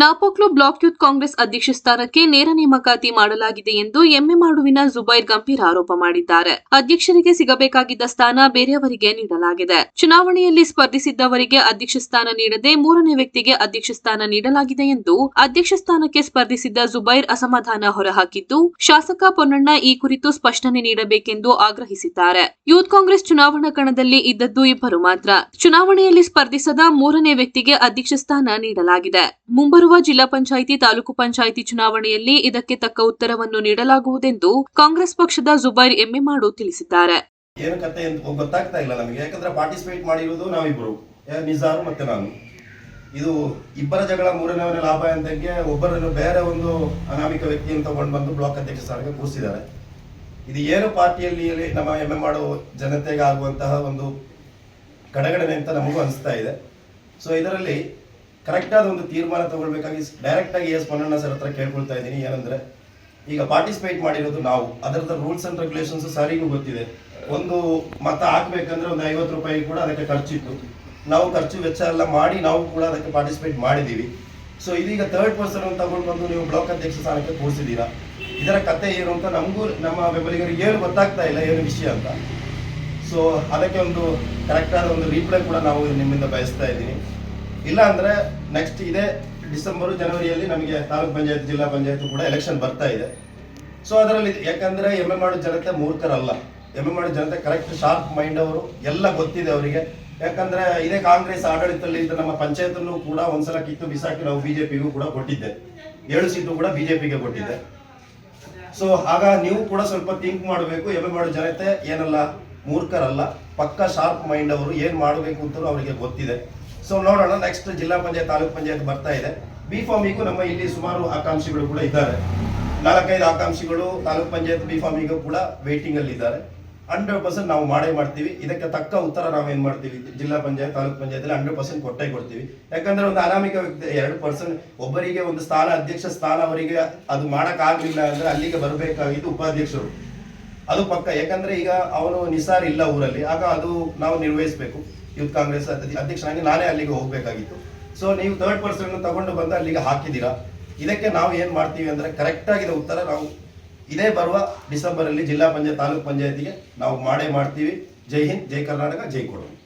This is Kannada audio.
ನಾಪೋಕ್ಲು ಬ್ಲಾಕ್ ಯೂತ್ ಕಾಂಗ್ರೆಸ್ ಅಧ್ಯಕ್ಷ ಸ್ಥಾನಕ್ಕೆ ನೇರ ನೇಮಕಾತಿ ಮಾಡಲಾಗಿದೆ ಎಂದು ಎಮ್ಮೆಮಾಡುವಿನ ಜುಬೈರ್ ಗಂಭೀರ್ ಆರೋಪ ಮಾಡಿದ್ದಾರೆ. ಅಧ್ಯಕ್ಷರಿಗೆ ಸಿಗಬೇಕಾಗಿದ್ದ ಸ್ಥಾನ ಬೇರೆಯವರಿಗೆ ನೀಡಲಾಗಿದೆ. ಚುನಾವಣೆಯಲ್ಲಿ ಸ್ಪರ್ಧಿಸಿದ್ದವರಿಗೆ ಅಧ್ಯಕ್ಷ ಸ್ಥಾನ ನೀಡದೆ ಮೂರನೇ ವ್ಯಕ್ತಿಗೆ ಅಧ್ಯಕ್ಷ ಸ್ಥಾನ ನೀಡಲಾಗಿದೆ ಎಂದು ಅಧ್ಯಕ್ಷ ಸ್ಥಾನಕ್ಕೆ ಸ್ಪರ್ಧಿಸಿದ್ದ ಜುಬೈರ್ ಅಸಮಾಧಾನ ಹೊರಹಾಕಿದ್ದು, ಶಾಸಕ ಪೊನ್ನಣ್ಣ ಈ ಕುರಿತು ಸ್ಪಷ್ಟನೆ ನೀಡಬೇಕೆಂದು ಆಗ್ರಹಿಸಿದ್ದಾರೆ. ಯೂತ್ ಕಾಂಗ್ರೆಸ್ ಚುನಾವಣಾ ಕಣದಲ್ಲಿ ಇದ್ದದ್ದು ಇಬ್ಬರು ಮಾತ್ರ. ಚುನಾವಣೆಯಲ್ಲಿ ಸ್ಪರ್ಧಿಸದ ಮೂರನೇ ವ್ಯಕ್ತಿಗೆ ಅಧ್ಯಕ್ಷ ಸ್ಥಾನ ನೀಡಲಾಗಿದೆ. ಮುಂಬರುವ ಜಿಲ್ಲಾ ಪಂಚಾಯಿತಿ, ತಾಲೂಕು ಪಂಚಾಯಿತಿ ಚುನಾವಣೆಯಲ್ಲಿ ಇದಕ್ಕೆ ತಕ್ಕ ಉತ್ತರವನ್ನು ನೀಡಲಾಗುವುದೆಂದು ಕಾಂಗ್ರೆಸ್ ಪಕ್ಷದ ಜುಬೈರ್ ಎಮ್ಮೆಮಾಡು ತಿಳಿಸಿದ್ದಾರೆ. ಏನು ಕತೆ ಅಂತ ಗೊತ್ತಾಗ್ತಾ ಇಲ್ಲ ನಮಗೆ. ಯಾಕಂದ್ರೆ ಪಾರ್ಟಿಸಿಪೇಟ್ ಮಾಡಿರೋದು ನಾವಿಬ್ರು. ನಿಜಾರು ಮತ್ತೆ ನಾನು. ಇದು ಇಬ್ಬರ ಜಗಳ ಮೂರನೇ ಲಾಭ ಅಂತಂಗೆ ಒಬ್ಬರನ್ನು ಬೇರೆ ಒಂದು ಅನಾಮಿಕ ವ್ಯಕ್ತಿಯನ್ನು ತಗೊಂಡು ಬಂದು ಬ್ಲಾಕ್ ಅಧ್ಯಕ್ಷ ಸ್ಥಾನಕ್ಕೆ ಕೂರಿಸಿದ್ದಾರೆ. ಇದು ಏನು ಪಾರ್ಟಿಯಲ್ಲಿ ನಮ್ಮ ಎಮ್ಮೆ ಮಾಡೋ ಜನತೆಗೆ ಆಗುವಂತಹ ಒಂದು ಕಡೆಗಣನೆ ಅಂತ ನಮಗೂ ಅನಿಸ್ತಾ ಇದೆ. ಸೊ ಇದರಲ್ಲಿ ಕರೆಕ್ಟ್ ಆದ ಒಂದು ತೀರ್ಮಾನ ತಗೊಳ್ಬೇಕಾಗಿ ಡೈರೆಕ್ಟ್ ಆಗಿ ಎಸ್ ಪೊನ್ನಣ್ಣ ಸರ್ ಹತ್ರ ಕೇಳ್ಕೊಳ್ತಾ ಇದ್ದೀನಿ. ಏನಂದ್ರೆ, ಈಗ ಪಾರ್ಟಿಸಿಪೇಟ್ ಮಾಡಿರೋದು ನಾವು. ಅದರದ ರೂಲ್ಸ್ ಅಂಡ್ ರೆಗ್ಯುಲೇಷನ್ಸ್ ಸರಿಗೂ ಗೊತ್ತಿದೆ. ಒಂದು ಮತ ಹಾಕ್ಬೇಕಂದ್ರೆ ಒಂದು ಐವತ್ತು ರೂಪಾಯಿ ಕೂಡ ಅದಕ್ಕೆ ಖರ್ಚಿತ್ತು. ನಾವು ಖರ್ಚು ವೆಚ್ಚ ಎಲ್ಲ ಮಾಡಿ ನಾವು ಕೂಡ ಅದಕ್ಕೆ ಪಾರ್ಟಿಸಿಪೇಟ್ ಮಾಡಿದ್ದೀವಿ. ಸೊ ಇದೀಗ ತರ್ಡ್ ಪರ್ಸನ್ ಅಂತ ತಗೊಂಡು ಬಂದು ನೀವು ಬ್ಲಾಕ್ ಅಧ್ಯಕ್ಷ ಸ್ಥಾನಕ್ಕೆ ಕೂರಿಸಿದ್ದೀರಾ? ಇದರ ಕತೆ ಏನು ಅಂತ ನಮಗೂ, ನಮ್ಮ ಬೆಂಬಲಿಗರಿಗೆ ಏನು ಗೊತ್ತಾಗ್ತಾ ಇಲ್ಲ, ಏನು ವಿಷಯ ಅಂತ. ಸೊ ಅದಕ್ಕೆ ಒಂದು ಕರೆಕ್ಟಾದ ಒಂದು ರೀಪ್ಲೈ ಕೂಡ ನಾವು ನಿಮ್ಮಿಂದ ಬಯಸ್ತಾ ಇದ್ದೀನಿ. ಇಲ್ಲ ಅಂದ್ರೆ ನೆಕ್ಸ್ಟ್ ಇದೇ ಡಿಸೆಂಬರ್, ಜನವರಿಯಲ್ಲಿ ನಮಗೆ ತಾಲೂಕ್ ಪಂಚಾಯತ್, ಜಿಲ್ಲಾ ಪಂಚಾಯತ್ ಕೂಡ ಎಲೆಕ್ಷನ್ ಬರ್ತಾ ಇದೆ. ಸೊ ಅದರಲ್ಲಿ ಯಾಕಂದ್ರೆ ಎಂ ಎ ಮಾಡೋ ಜನತೆ ಮೂರ್ಖರಲ್ಲ. ಎಂ ಎ ಮಾಡೋ ಜನತೆ ಕರೆಕ್ಟ್ ಶಾರ್ಪ್ ಮೈಂಡ್ ಅವರು, ಎಲ್ಲ ಗೊತ್ತಿದೆ ಅವರಿಗೆ. ಯಾಕಂದ್ರೆ ಇದೇ ಕಾಂಗ್ರೆಸ್ ಆಡಳಿತದಲ್ಲಿ ಇದ್ದ ನಮ್ಮ ಪಂಚಾಯತನ್ನು ಕೂಡ ಒಂದ್ಸಲ ಕಿತ್ತು ಬಿಸಾಕಿ ನಾವು ಬಿಜೆಪಿಗೂ ಕೂಡ ಕೊಟ್ಟಿದ್ದೆ. ಏಳು ಸೀಟು ಕೂಡ ಬಿಜೆಪಿಗೆ ಕೊಟ್ಟಿದ್ದೆ. ಸೊ ಆಗ ನೀವು ಕೂಡ ಸ್ವಲ್ಪ ಥಿಂಕ್ ಮಾಡಬೇಕು. ಎಂ ಎ ಮಾಡೋ ಜನತೆ ಏನಲ್ಲ, ಮೂರ್ಖರಲ್ಲ. ಪಕ್ಕ ಶಾರ್ಪ್ ಮೈಂಡ್ ಅವರು ಏನ್ ಮಾಡಬೇಕು ಅಂತ ಅವರಿಗೆ ಗೊತ್ತಿದೆ. ಸೊ ನೋಡೋಣ ನೆಕ್ಸ್ಟ್ ಜಿಲ್ಲಾ ಪಂಚಾಯತ್, ತಾಲೂಕ್ ಪಂಚಾಯತ್ ಬರ್ತಾ ಇದೆ. ಬಿ ಫಾರ್ಮಿಗೂ ನಮ್ಮ ಇಲ್ಲಿ ಸುಮಾರು ಆಕಾಂಕ್ಷಿಗಳು ಕೂಡ ಇದ್ದಾರೆ. ನಾಲ್ಕೈದು ಆಕಾಂಕ್ಷಿಗಳು ತಾಲೂಕ್ ಪಂಚಾಯತ್ ಬಿ ಫಾರ್ಮಿಗೂ ಕೂಡ ವೇಟಿಂಗ್ ಅಲ್ಲಿ ಇದ್ದಾರೆ. ಹಂಡ್ರೆಡ್ ಪರ್ಸೆಂಟ್ ನಾವು ಮಾಡೇ ಮಾಡ್ತೀವಿ. ಇದಕ್ಕೆ ತಕ್ಕ ಉತ್ತರ ನಾವು ಏನ್ ಮಾಡ್ತೀವಿ? ಜಿಲ್ಲಾ ಪಂಚಾಯತ್, ತಾಲೂಕ್ ಪಂಚಾಯತ್ ಹಂಡ್ರೆಡ್ ಪರ್ಸೆಂಟ್ ಕೊಟ್ಟೆ ಕೊಡ್ತೀವಿ. ಯಾಕಂದ್ರೆ ಒಂದು ಅನಾಮಿಕ ವ್ಯಕ್ತಿ, ಎರಡು ಪರ್ಸೆಂಟ್ ಒಬ್ಬರಿಗೆ ಒಂದು ಸ್ಥಾನ, ಅಧ್ಯಕ್ಷ ಸ್ಥಾನ ಅವರಿಗೆ ಅದು ಮಾಡಕ್ ಆಗ್ಲಿಲ್ಲ ಅಂದ್ರೆ ಅಲ್ಲಿಗೆ ಬರಬೇಕಾಗಿದ್ದು ಉಪಾಧ್ಯಕ್ಷರು. ಅದು ಪಕ್ಕ. ಯಾಕಂದ್ರೆ ಈಗ ಅವನು ನಿಸಾರ್ ಇಲ್ಲ ಊರಲ್ಲಿ. ಆಗ ಅದು ನಾವು ನಿರ್ವಹಿಸಬೇಕು. ಯೂತ್ ಕಾಂಗ್ರೆಸ್ ಅಧ್ಯ- ಅಧ್ಯಕ್ಷನಾಗಿ ನಾನೇ ಅಲ್ಲಿಗೆ ಹೋಗ್ಬೇಕಾಗಿತ್ತು. ಸೊ ನೀವು ಥರ್ಡ್ ಪರ್ಸನ್ ತಗೊಂಡು ಬಂದು ಅಲ್ಲಿಗೆ ಹಾಕಿದ್ದೀರಾ? ಇದಕ್ಕೆ ನಾವು ಏನು ಮಾಡ್ತೀವಿ ಅಂದ್ರೆ ಕರೆಕ್ಟ್ ಆಗಿದ ಉತ್ತರ ನಾವು ಇದೇ ಬರುವ ಡಿಸೆಂಬರ್ ಅಲ್ಲಿ ಜಿಲ್ಲಾ ಪಂಚಾಯತ್, ತಾಲೂಕ್ ಪಂಚಾಯತಿಗೆ ನಾವು ಮಾಡೇ ಮಾಡ್ತೀವಿ. ಜೈ ಹಿಂದ್, ಜೈ ಕರ್ನಾಟಕ, ಜೈ ಕೊಡು